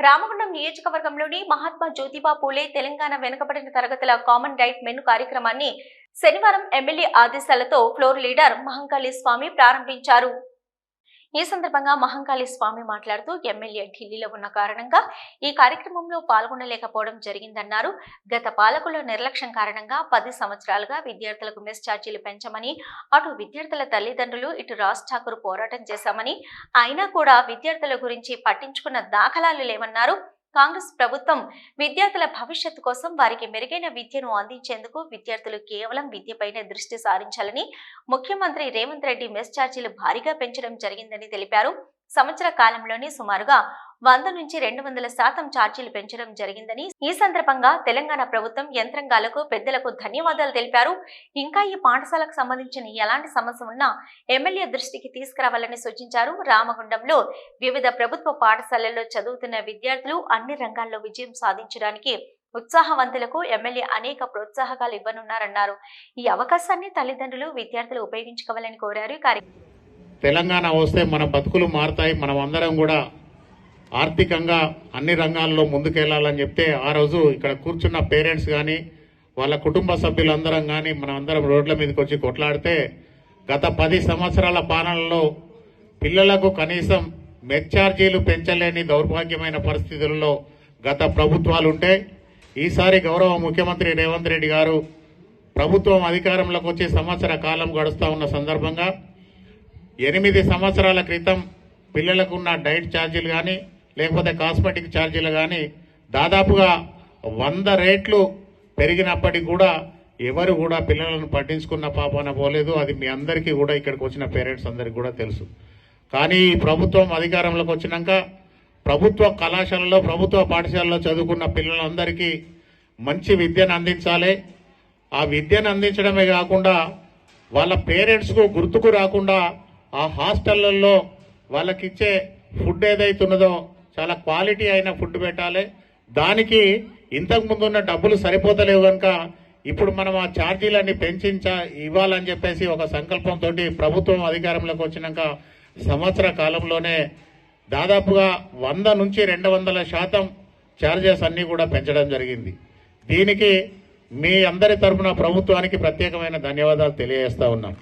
రామగుండం నియోజకవర్గంలోని మహాత్మా జ్యోతిబా పూలే తెలంగాణ వెనుకబడిన తరగతుల కామన్ రైట్ మెను కార్యక్రమాన్ని శనివారం ఎమ్మెల్యే ఆదేశాలతో ఫ్లోర్ లీడర్ మహంకాళి స్వామి ప్రారంభించారు. ఈ సందర్భంగా మహంకాళి స్వామి మాట్లాడుతూ ఎమ్మెల్యే ఢిల్లీలో ఉన్న కారణంగా ఈ కార్యక్రమంలో పాల్గొనలేకపోవడం జరిగిందన్నారు. గత పాలకుల నిర్లక్ష్యం కారణంగా పది సంవత్సరాలుగా విద్యార్థులకు మెస్ ఛార్జీలు పెంచమని అటు విద్యార్థుల తల్లిదండ్రులు ఇటు రాజ్ ఠాకూర్ పోరాటం చేశామని అయినా కూడా విద్యార్థుల గురించి పట్టించుకున్న దాఖలాలు లేవన్నారు. కాంగ్రెస్ ప్రభుత్వం విద్యార్థుల భవిష్యత్తు కోసం వారికి మెరుగైన విద్యను అందించేందుకు విద్యార్థులు కేవలం విద్యపైనే దృష్టి సారించాలని ముఖ్యమంత్రి రేవంత్ రెడ్డి మెస్ ఛార్జీలు భారీగా పెంచడం జరిగిందని తెలిపారు. సంవత్సర కాలంలోనే సుమారుగా వంద నుంచి రెండు వందల శాతం ఛార్జీలు పెంచడం జరిగిందని ఈ సందర్భంగా తెలంగాణ ప్రభుత్వం యంత్రాంగాలకు పెద్దలకు ధన్యవాదాలు తెలిపారు. ఇంకా ఈ పాఠశాలకు సంబంధించిన ఎలాంటి సమస్య ఉన్నా ఎమ్మెల్యే దృష్టికి తీసుకురావాలని సూచించారు. రామగుండంలో వివిధ ప్రభుత్వ పాఠశాలల్లో చదువుతున్న విద్యార్థులు అన్ని రంగాల్లో విజయం సాధించడానికి ఉత్సాహవంతులకు ఎమ్మెల్యే అనేక ప్రోత్సాహకాలు ఇవ్వనున్నారన్నారు. ఈ అవకాశాన్ని తల్లిదండ్రులు విద్యార్థులు ఉపయోగించుకోవాలని కోరారు. కార్యక్రమం తెలంగాణ వస్తే మన బతుకులు మారుతాయి మనం అందరం కూడా ఆర్థికంగా అన్ని రంగాల్లో ముందుకెళ్ళాలని చెప్తే ఆ రోజు ఇక్కడ కూర్చున్న పేరెంట్స్ కానీ వాళ్ళ కుటుంబ సభ్యులందరం కానీ మనం అందరం రోడ్ల మీదకి వచ్చి కొట్లాడితే గత పది సంవత్సరాల పాలనలో పిల్లలకు కనీసం మెచ్చార్జీలు పెంచలేని దౌర్భాగ్యమైన పరిస్థితుల్లో గత ప్రభుత్వాలు ఉంటే ఈసారి గౌరవ ముఖ్యమంత్రి రేవంత్ రెడ్డి గారు ప్రభుత్వం అధికారంలోకి వచ్చి సంవత్సర కాలం గడుస్తూ ఉన్న సందర్భంగా ఎనిమిది సంవత్సరాల క్రితం పిల్లలకు ఉన్న డైట్ ఛార్జీలు కానీ లేకపోతే కాస్మెటిక్ ఛార్జీలు కానీ దాదాపుగా వంద రేట్లు పెరిగినప్పటికీ కూడా ఎవరు కూడా పిల్లలను పట్టించుకున్న పాపన పోలేదు. అది మీ అందరికీ కూడా ఇక్కడికి వచ్చిన పేరెంట్స్ అందరికీ కూడా తెలుసు. కానీ ఈ ప్రభుత్వం అధికారంలోకి వచ్చినాక ప్రభుత్వ కళాశాలలో ప్రభుత్వ పాఠశాలలో చదువుకున్న పిల్లలందరికీ మంచి విద్యను అందించాలి. ఆ విద్యను అందించడమే కాకుండా వాళ్ళ పేరెంట్స్కు గుర్తుకు రాకుండా ఆ హాస్టళ్ళలో వాళ్ళకిచ్చే ఫుడ్ ఏదైతే ఉన్నదో చాలా క్వాలిటీ అయిన ఫుడ్ పెట్టాలి. దానికి ఇంతకుముందు ఉన్న డబ్బులు సరిపోతలేవు కనుక ఇప్పుడు మనం ఆ ఛార్జీలన్నీ పెంచించ ఇవ్వాలని చెప్పేసి ఒక సంకల్పంతో ప్రభుత్వం అధికారంలోకి వచ్చినాక సంవత్సర కాలంలోనే దాదాపుగా వంద నుంచి రెండు వందల శాతం ఛార్జెస్ అన్నీ కూడా పెంచడం జరిగింది. దీనికి మీ అందరి తరపున ప్రభుత్వానికి ప్రత్యేకమైన ధన్యవాదాలు తెలియజేస్తా ఉన్నాం.